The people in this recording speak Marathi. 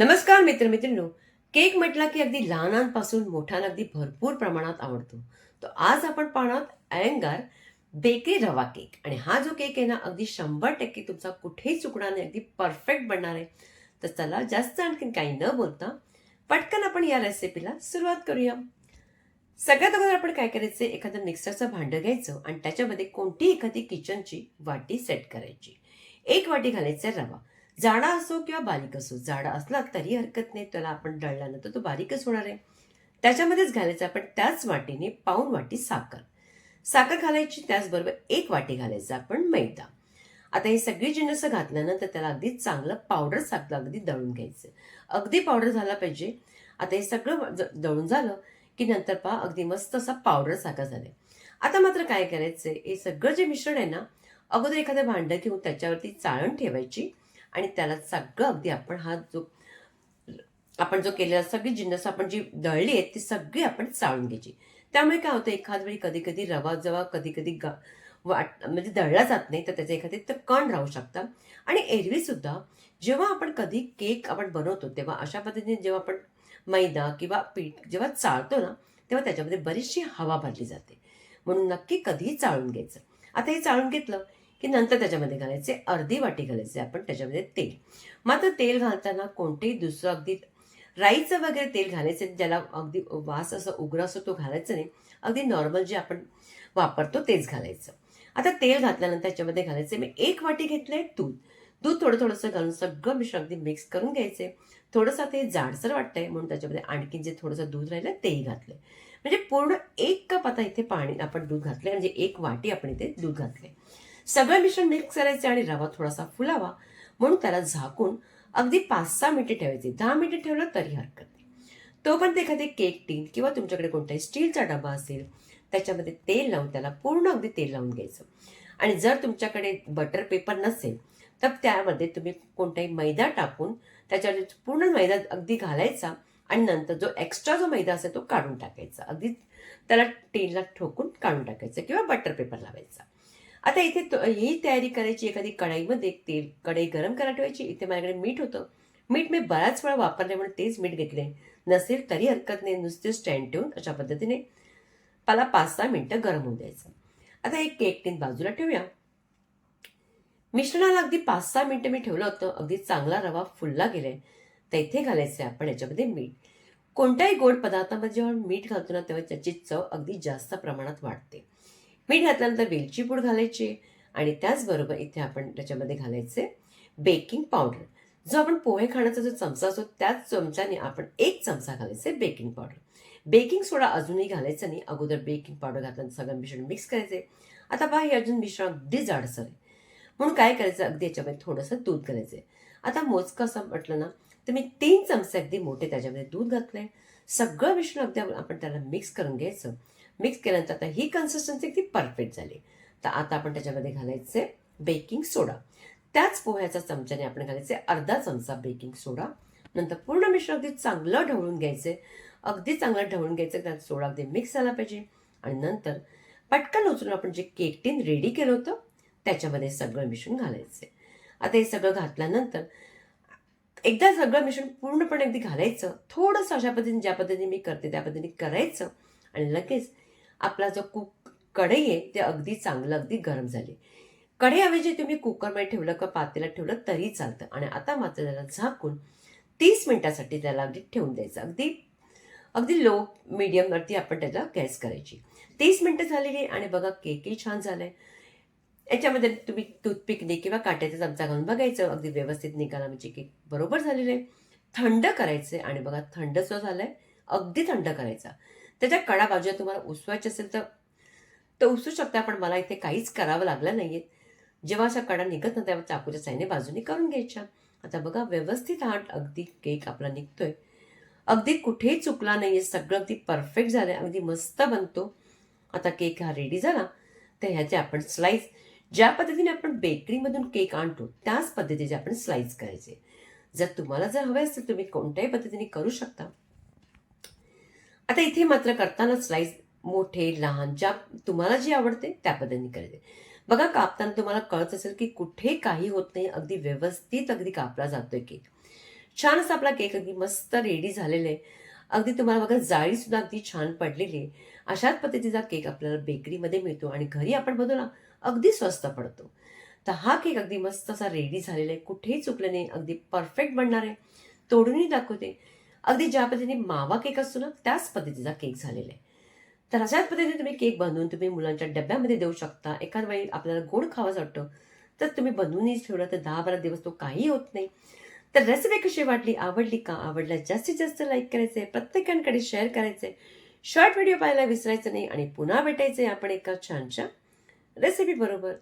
नमस्कार मित्रमित्रांनो केक म्हटला की अगदी लहानांपासून मोठ्यांना अगदी भरपूर प्रमाणात आवडतो. तर आज आपण पाहणार अयंगार बेकरी रवा केक. आणि हा जो केक आहे ना अगदी शंभर टक्के तुमचा कुठेही चुकणार नाही अगदी परफेक्ट बनणार आहे. तर चला जास्त आणखीन काही न बोलता पटकन आपण या रेसिपीला सुरुवात करूया. सगळ्यात अगोदर आपण काय करायचं एखादं मिक्सरचं भांडं घ्यायचं आणि त्याच्यामध्ये कोणतीही एखादी किचनची वाटी सेट करायची. एक वाटी घालायचं रवा. जाडा असो किंवा बारीक असो जाडा असला तरी हरकत नाही. त्याला आपण दळल्यानंतर तो बारीकच होणार आहे. त्याच्यामध्येच घालायचा आपण त्याच वाटीने पाऊन वाटी साखर. साखर घालायची त्याचबरोबर एक वाटी घालायचा आपण मैदा. आता हे सगळी जिन्नस घातल्यानंतर त्याला अगदी चांगलं पावडर साखर अगदी दळून घ्यायचं. अगदी पावडर झाला पाहिजे. आता हे सगळं दळून झालं की नंतर पहा अगदी मस्त असा पावडर साखर झाला आता मात्र काय करायचंय? हे सगळं जे मिश्रण आहे ना अगोदर एखादं भांडं घेऊन त्याच्यावरती चाळण ठेवायची. आणि त्याला सगळं अगदी आपण हा जो आपण जो केलेला सगळी जिन्नस आपण जी दळली आहेत ती सगळी आपण चाळून घ्यायची. त्यामुळे काय होतं एखाद वेळी कधी कधी रवा जवा कधी कधी गा वाट म्हणजे दळला जात नाही तर त्याचे एखादे तर कण राहू शकतात आणि एरवीसुद्धा जेव्हा आपण कधी केक आपण बनवतो तेव्हा अशा पद्धतीने जेव्हा आपण मैदा किंवा पीठ जेव्हा चाळतो ना तेव्हा त्याच्यामध्ये बरीचशी हवा भरली जाते. म्हणून नक्की कधीही चाळून घ्यायचं. आता हे चाळून घेतलं की नंतर त्याच्यामध्ये घालायचे अर्धी वाटी घालायचे आपण त्याच्यामध्ये तेल. मात्र तेल घालताना कोणतेही दुसरं अगदी राईचं वगैरे तेल घालायचं ज्याला अगदी वास असं उग्र असतो तो घालायचं नाही. अगदी नॉर्मल जे आपण वापरतो तेच घालायचं. आता तेल घातल्यानंतर त्याच्यामध्ये घालायचे मी एक वाटी घेतलंय दूध. दूध थोडं थोडंसं घालून सगळं मिश्रण अगदी मिक्स करून घ्यायचे. थोडंसं ते जाडसर वाटतंय म्हणून त्याच्यामध्ये आणखी जे थोडंसं दूध राहिलं तेही घातलंय. म्हणजे पूर्ण एक कप आता इथे पाणी आपण दूध घातलंय म्हणजे एक वाटी आपण इथे दूध घातले सगळं मिश्रण मिक्स करायचं आणि रवा थोडासा फुलावा म्हणून त्याला झाकून अगदी पाच सहा मिनिटे ठेवायचे. दहा मिनिटे ठेवलं तरी हरकत नाही. तोपर्यंत एखादी केक टीन किंवा तुमच्याकडे कोणताही स्टीलचा डबा असेल त्याच्यामध्ये तेल लावून त्याला पूर्ण अगदी तेल लावून घ्यायचं. आणि जर तुमच्याकडे बटर पेपर नसेल तर त्यामध्ये तुम्ही कोणताही मैदा टाकून त्याच्यावर पूर्ण मैदा अगदी घालायचा आणि नंतर जो एक्स्ट्रा जो मैदा असेल तो काढून टाकायचा. अगदी त्याला टीनला ठोकून काढून टाकायचं किंवा बटर पेपर लावायचा. आता इथे ही तयारी करायची एखादी कढाईमध्ये तेल कढई गरम करायला ठेवायची. इथे माझ्याकडे मीठ होतं. मीठ मी बऱ्याच वेळा वापरले म्हणून तेच मीठ घेतले नसेल तरी हरकत नाही. नुसते स्टँड ठेवून अशा पद्धतीने मला पाच सहा मिनटं गरम होऊ द्यायचं. आता एक केक टीन बाजूला ठेवूया. मिश्रणाला अगदी पाच सहा मिनटं मी ठेवलं होतं. अगदी चांगला रवा फुलला गेलाय. तर इथे घालायचं आहे आपण याच्यामध्ये मीठ. कोणत्याही गोड पदार्थामध्ये जेव्हा मीठ घालतो ना तेव्हा त्याची चव अगदी जास्त प्रमाणात वाढते. मीठ घातल्यानंतर वेलची पूड घालायची आणि त्याचबरोबर इथे आपण त्याच्यामध्ये घालायचे बेकिंग पावडर. जो आपण पोहे खाण्याचा जो चमचा असतो त्याच चमच्याने आपण एक चमचा घालायचे बेकिंग पावडर. बेकिंग सोडा अजूनही घालायचं नाही. अगोदर बेकिंग पावडर घातल्यानंतर सगळं मिश्रण मिक्स करायचे. आता पहा हे अजून मिश्रण अगदी जाडसर आहे. म्हणून काय करायचं? अगदी याच्यामध्ये थोडंसं दूध घालायचं. आता मोजकं असं म्हटलं ना तर मी तीन चमचे अगदी मोठे त्याच्यामध्ये दूध घातलंय. सगळं मिश्रण अगदी आपण त्याला मिक्स करून घ्यायचं. मिक्स केल्यानंतर आता ही कन्सिस्टन्सी ती परफेक्ट झाली. तर आता आपण त्याच्यामध्ये घालायचे बेकिंग सोडा त्याच पोह्याच्या चमच्याने आपण घालायचे अर्धा चमचा बेकिंग सोडा नंतर पूर्ण मिश्रण अगदी चांगलं ढवळून घ्यायचे. अगदी चांगलं ढवळून घ्यायचं त्यात सोडा अगदी मिक्स झाला पाहिजे. आणि नंतर पटकन उचलून आपण जे केक टीन रेडी केलं होतं त्याच्यामध्ये सगळं मिश्रण घालायचे. आता हे सगळं घातल्यानंतर एकदा सगळं मिश्रण पूर्णपणे अगदी घालायचं. थोडंसं अशा पद्धतीने ज्या पद्धतीने मी करते त्या पद्धतीने करायचं. आणि लगेच आपला जो कुक कढई आहे ते अगदी चांगलं अगदी गरम झाले. कढईऐवजी तुम्ही कुकरमध्ये ठेवलं का पातेला ठेवलं तरी चालतं. आणि आता मात्र त्याला झाकून तीस मिनिटासाठी त्याला अगदी ठेवून द्यायचं. अगदी अगदी लो मिडियमवरती आपण त्याला गॅस करायची. तीस मिनटं झालेली आहे आणि बघा केकही छान झालं आहे याच्यामध्ये तुम्ही टूथपिकने किंवा काट्याचा चमचा घालून बघायचं. अगदी व्यवस्थित निघाला म्हणजे केक बरोबर झालेलं. आहे थंड करायचं आहे आणि बघा थंड जो आहे अगदी थंड करायचा. त्याच्या कडा बाजूला तुम्हाला उसवायचे असेल तर तर उसू शकता पण मला इथे काहीच करावं लागलं नाहीये. जेव्हा अशा कडा निघत ना तेव्हा चाकूच्या साईने बाजूने करून घ्यायच्या. आता बघा व्यवस्थित हा अगदी केक आपला निघतोय. अगदी कुठेही चुकला नाहीये सगळं अगदी परफेक्ट झालंय अगदी मस्त बनतो. आता केक हा रेडी झाला तर ह्याचे आपण स्लाईस ज्या पद्धतीने आपण बेकरीमधून केक आणतो त्याच पद्धतीचे आपण स्लाईस करायचे. जर तुम्हाला जर हवे असेल तुम्ही कोणत्याही पद्धतीने करू शकता. आता इथे मात्र करताना स्लाईस मोठे लहान ज्या तुम्हाला जे आवडते त्या पद्धतीने करायचे. बघा कापताना तुम्हाला कळत असेल की कुठे काही होत नाही अगदी व्यवस्थित अगदी कापला जातोय केक छान असा आपला केक अगदी मस्त रेडी झालेला आहे. अगदी तुम्हाला बघा जाळीसुद्धा अगदी छान पडलेली आहे. अशाच पद्धतीचा केक आपल्याला बेकरीमध्ये मिळतो आणि घरी आपण बनवला अगदी स्वस्त पडतो. तर हा केक अगदी मस्त असा रेडी झालेला आहे. कुठेही चुकलं नाही अगदी परफेक्ट बनणार आहे. तोडूनही दाखवते. अगदी ज्या पद्धतीने मावा केक असतो ना त्याच पद्धतीचा केक झालेला आहे. तर अशाच पद्धतीने तुम्ही केक बनवून तुम्ही मुलांच्या डब्यामध्ये देऊ शकता. एखाद वेळी आपल्याला गोड खावाच वाटतं तर तुम्ही बनवूनही ठेवलं तर दहा बारा दिवस तो काही होत नाही. तर रेसिपी कशी वाटली आवडली का? आवडल्या जास्तीत जास्त लाईक करायचं आहे प्रत्येकांकडे शेअर करायचं आहे शॉर्ट व्हिडिओ पाहायला विसरायचं नाही आणि पुन्हा भेटायचं आहे आपण एका छानशा रेसिपी बरोबर.